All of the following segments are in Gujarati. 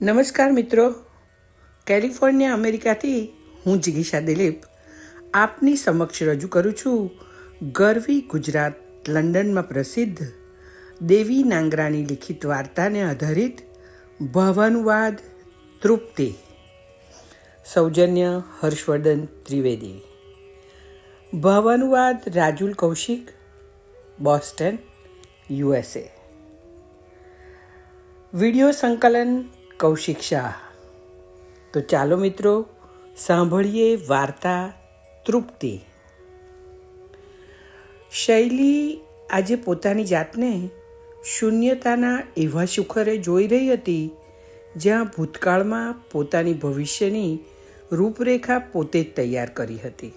નમસ્કાર મિત્રો. કેલિફોર્નિયા, અમેરિકાથી હું જિગીશા દિલીપ આપની સમક્ષ રજૂ કરું છું ગરવી ગુજરાત, લંડનમાં પ્રસિદ્ધ દેવી નાંગરાની લિખિત વાર્તાને આધારિત ભાવાનુવાદ તૃપ્તિ. સૌજન્ય હર્ષવર્ધન ત્રિવેદી. ભાવાનુવાદ Rajul Kaushik, Boston USA video સંકલન કૌશિક શાહ તો ચાલો મિત્રો, સાંભળીએ વાર્તા તૃપ્તિ. શૈલી આજે પોતાની જાતને શૂન્યતાના એવા સુખરે જોઈ રહી હતી, જ્યાં ભૂતકાળમાં પોતાની ભવિષ્યની રૂપરેખા પોતે જ તૈયાર કરી હતી.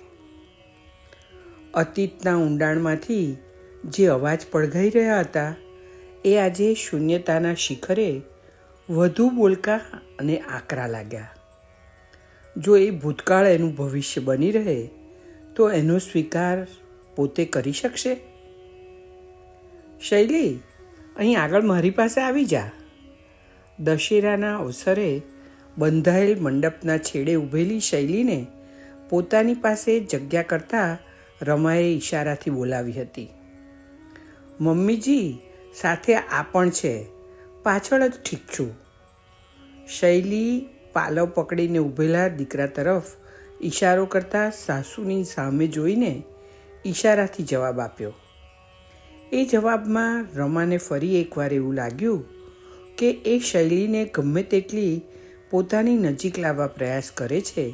અતીતના ઊંડાણમાંથી જે અવાજ પડઘાઈ રહ્યા હતા, એ આજે શૂન્યતાના શિખરે વધુ બોલકા અને આકરા લાગ્યા. જો એ ભૂતકાળ એનું ભવિષ્ય બની રહે, તો એનો સ્વીકાર પોતે કરી શકશે? શૈલી, અહીં આગળ મારી પાસે આવી જા. દશેરાના અવસરે બંધાયેલ મંડપના છેડે ઊભેલી શૈલીને પોતાની પાસે જગ્યા કરતા રમાએ ઈશારાથી બોલાવી હતી. મમ્મીજી, સાથે આ પણ છે. પાછળ જ ઠીક છું. શૈલી, પાલવ પકડીને ઊભેલા દીકરા તરફ ઈશારો કરતા સાસુની સામે જોઈને ઈશારાથી જવાબ આપ્યો. એ જવાબમાં રમાને ફરી એકવાર એવું લાગ્યું કે એ શૈલીને ગમે તેટલી પોતાની નજીક લાવવા પ્રયાસ કરે છે,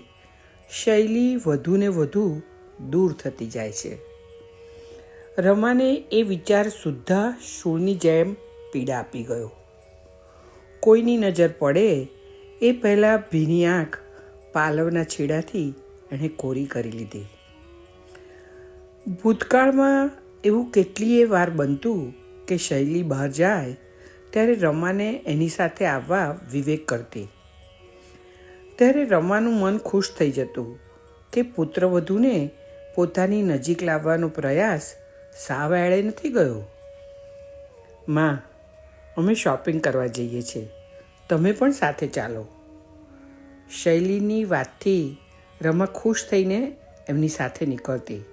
શૈલી વધુને વધુ દૂર થતી જાય છે. રમાને એ વિચાર સુદ્ધા શૂળની જેમ પીડા આપી ગયો. કોઈની નજર પડે, એ પહેલાં ભીની આંખ પાલવના છેડાથી એણે કોરી કરી લીધી. ભૂતકાળમાં એવું કેટલીય વાર બનતું કે શૈલી બહાર જાય, ત્યારે રમાને એની સાથે આવવા વિવેક કરતી. ત્યારે રમાનું મન ખુશ થઈ જતું કે પુત્રવધૂને પોતાની નજીક લાવવાનો પ્રયાસ સાવ એળે નથી ગયો. માં અમે શોપિંગ કરવા જઈએ છીએ. તમે પણ સાથે ચાલો. શૈલીની વાતથી રમા ખુશ થઈને એમની સાથે નીકળતી.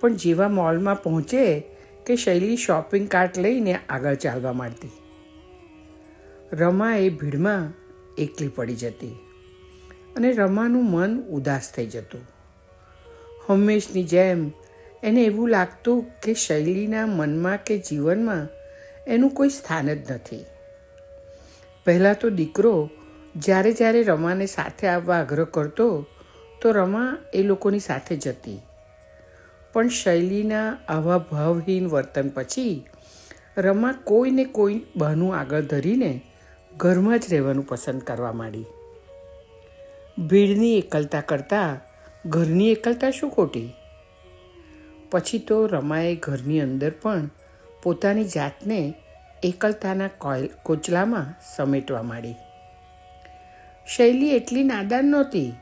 પણ જેવા મોલમાં પહોંચે કે શૈલી શોપિંગ કાર્ટ લઈને આગળ ચાલવા માંડતી. રમા એ ભીડમાં એકલી પડી જતી અને રમાનું મન ઉદાસ થઈ જતું. હંમેશની જેમ એને એવું લાગતું કે શૈલીના મનમાં કે જીવનમાં એનું કોઈ સ્થાન જ નથી. પહેલાં તો દીકરો જ્યારે જ્યારે રમાને સાથે આવવા આગ્રહ કરતો, તો રમા એ લોકોની સાથે જતી. પણ શૈલીના આવા ભાવહીન વર્તન પછી રમા કોઈને કોઈ બહાનું આગળ ધરીને ઘરમાં જ રહેવાનું પસંદ કરવા માંડી. ભીડની એકલતા કરતાં ઘરની એકલતા શું ખોટી? પછી તો રમાએ ઘરની અંદર પણ પોતાની જાતને એકલતાના કોયલ કોચલામાં સમેટવા માંડી. શૈલી એટલી નાદાન નહોતી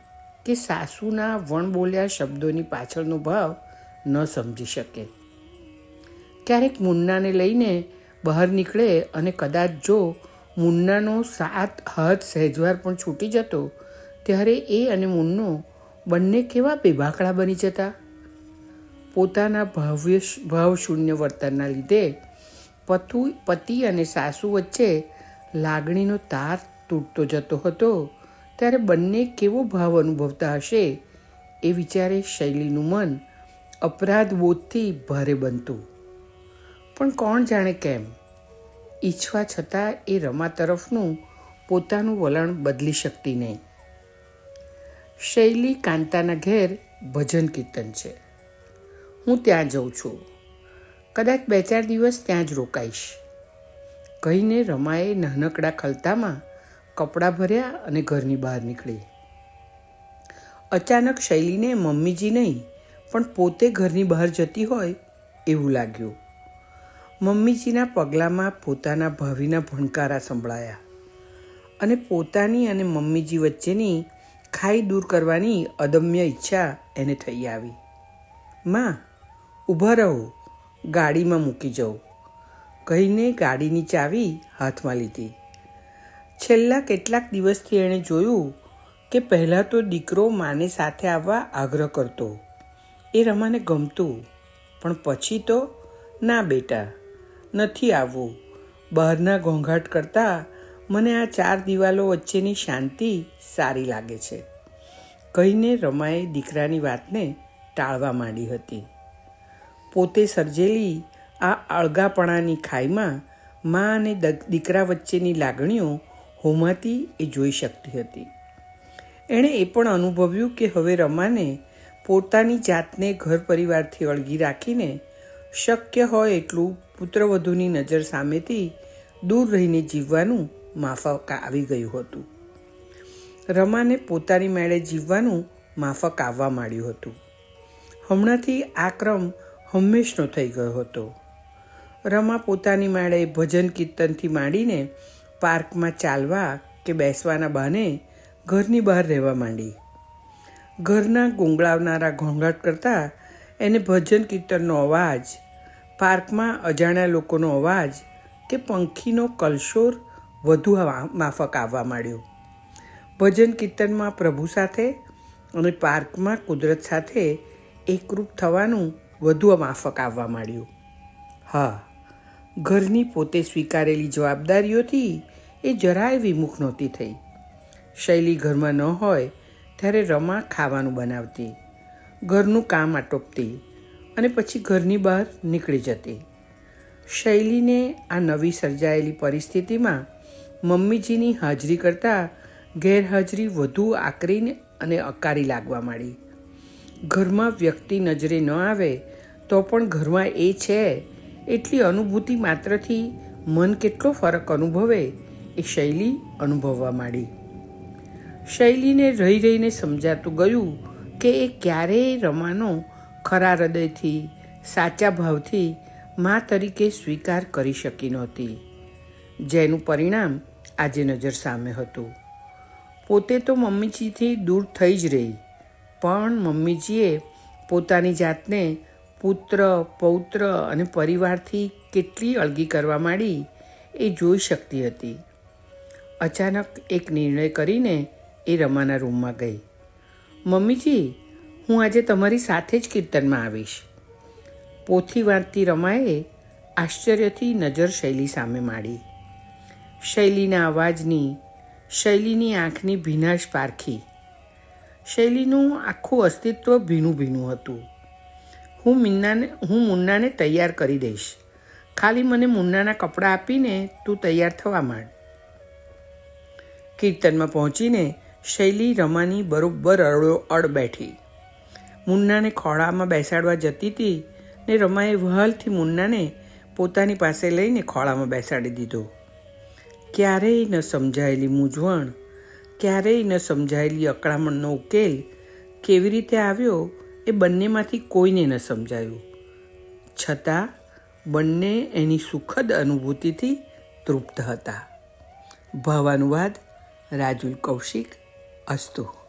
કે સાસુના વણબોલ્યા શબ્દોની પાછળનો ભાવ ન સમજી શકે. ક્યારેક મુન્નાને લઈને બહાર નીકળે અને કદાચ જો મુન્નાનો સાત હાથ સહેજવાર પણ છૂટી જતો, ત્યારે એ અને મુન્નો બંને કેવા બેભાકડા બની જતા? પોતાના ભાવ્ય ભાવશૂન્ય વર્તનના લીધે પતુ, પતિ અને સાસુ વચ્ચે લાગણીનો તાર તૂટતો જતો હતો. ત્યારે બંને કેવો ભાવ અનુભવતા હશે એ વિચારે શૈલીનું મન અપરાધ બોધથી ભારે બનતું. પણ કોણ જાણે કેમ? ઈચ્છવા છતાં એ રમા તરફનું પોતાનું વલણ બદલી શકતી નહીં. શૈલી કાંતાના ઘેર ભજન કીર્તન છે. હું ત્યાં જઉં છું. કદાચ બે ચાર દિવસ ત્યાં જ રોકાઈશ. કહીને રમાએ નાનકડા ખલતામાં કપડાં ભર્યા અને ઘરની બહાર નીકળી. અચાનક શૈલીને મમ્મીજી નહીં, પણ પોતે ઘરની બહાર જતી હોય એવું લાગ્યું. મમ્મીજીના પગલામાં પોતાના ભાવિના ભણકારા સંભળાયા અને પોતાની અને મમ્મીજી વચ્ચેની ખાઈ દૂર કરવાની અદમ્ય ઈચ્છા એને થઈ આવી. માં ઊભા રહો, ગાડીમાં મૂકી જાઓ. કહીને ગાડીની ચાવી હાથમાં લીધી. છેલ્લા કેટલાક દિવસથી એણે જોયું કે પહેલાં તો દીકરો માને સાથે આવવા આગ્રહ કરતો. એ રમાને ગમતું, પણ પછી તો ના બેટા, નથી આવવું. બહારના ઘોંઘાટ કરતાં મને આ ચાર દિવાલો વચ્ચેની શાંતિ સારી લાગે છે. કહીને રમાએ દીકરાની વાતને ટાળવા માંડી હતી. પોતે સર્જેલી આ અળગાપણાની ખાઈમાં મા અને દીકરા વચ્ચેની લાગણીઓ હોમાતી એ જોઈ શકતી હતી. એણે એ પણ અનુભવ્યું કે હવે રમાને પોતાની જાતને ઘર પરિવારથી અળગી રાખીને શક્ય હોય એટલું પુત્રવધુની નજર સામેથી દૂર રહીને જીવવાનું માફક આવી ગયું હતું. રમાને પોતાની મેળે જીવવાનું માફક આવવા માંડ્યું હતું. હમણાંથી આ ક્રમ હંમેશનો થઈ ગયો હતો. રમા પોતાની માળે ભજન કીર્તનથી માંડીને પાર્કમાં ચાલવા કે બેસવાના બહાને ઘરની બહાર રહેવા માંડી. ઘરના ગુંગળાવનારા ઘોંઘાટ કરતાં એને ભજન કીર્તનનો અવાજ, પાર્કમાં અજાણ્યા લોકોનો અવાજ કે પંખીનો કલશોર વધુ માફક આવવા માંડ્યો. ભજન કીર્તનમાં પ્રભુ સાથે અને પાર્કમાં કુદરત સાથે એકરૂપ થવાનું વધુ માફક આવવા માંડ્યું. હા, ઘરની પોતે સ્વીકારેલી જવાબદારીઓથી એ જરાય વિમુખ નહોતી થઈ. શૈલી ઘરમાં ન હોય ત્યારે રમા ખાવાનું બનાવતી, ઘરનું કામ આટોપતી અને પછી ઘરની બહાર નીકળી જતી. શૈલીને આ નવી સર્જાયેલી પરિસ્થિતિમાં મમ્મીજીની હાજરી કરતાં ગેરહાજરી વધુ આકરીને અને અકારી લાગવા માંડી. ઘરમાં વ્યક્તિ નજરે ન આવે, તો પણ ઘરમાં એ છે. એટલી અનુભૂતિ માત્રથી મન કેટલો ફરક અનુભવે એ શૈલી અનુભવવા માંડી. શૈલીને રહી રહીને સમજાતું ગયું કે એ ક્યારેય રમાનો ખરા હૃદયથી, સાચા ભાવથી મા તરીકે સ્વીકાર કરી શકી નહોતી. જેનું પરિણામ આજે નજર સામે હતું. પોતે તો મમ્મીજીથી દૂર થઈ જ રહી. પણ મમ્મીજીએ પોતાની જાતને પુત્ર, પૌત્ર અને પરિવારથી કેટલી અળગી કરવા માંડી એ જોઈ શકતી હતી. અચાનક એક નિર્ણય કરીને એ રમાના રૂમમાં ગઈ. મમ્મીજી, હું આજે તમારી સાથે જ કીર્તનમાં આવીશ. પોથી વાંચતી રમાએ આશ્ચર્યથી નજર શૈલી સામે માડી. શૈલીના અવાજની, શૈલીની આંખની ભીનાશ પારખી. શૈલીનું આખું અસ્તિત્વ ભીનું ભીનું હતું. હું મિન્નાને હું મુન્નાને તૈયાર કરી દઈશ. ખાલી મને મુન્નાના કપડાં આપીને તું તૈયાર થવા માંડ. કીર્તનમાં પહોંચીને શૈલી રમાની બરોબર અડો, અડ બેઠી. મુન્નાને ખોળામાં બેસાડવા જતી હતી ને રમાએ વહલથી મુન્નાને પોતાની પાસે લઈને ખોળામાં બેસાડી દીધો. ક્યારેય ન સમજાયેલી મૂંઝવણ ક્યારેય ન સમજાયેલી અકળામણનો ઉકેલ કેવી રીતે આવ્યો એ બંનેમાંથી કોઈને ન સમજાયું. છતાં, બંને એની સુખદ અનુભૂતિથી તૃપ્ત હતા. ભાવાનુવાદ, રાજુલ કૌશિક, અસ્તુ.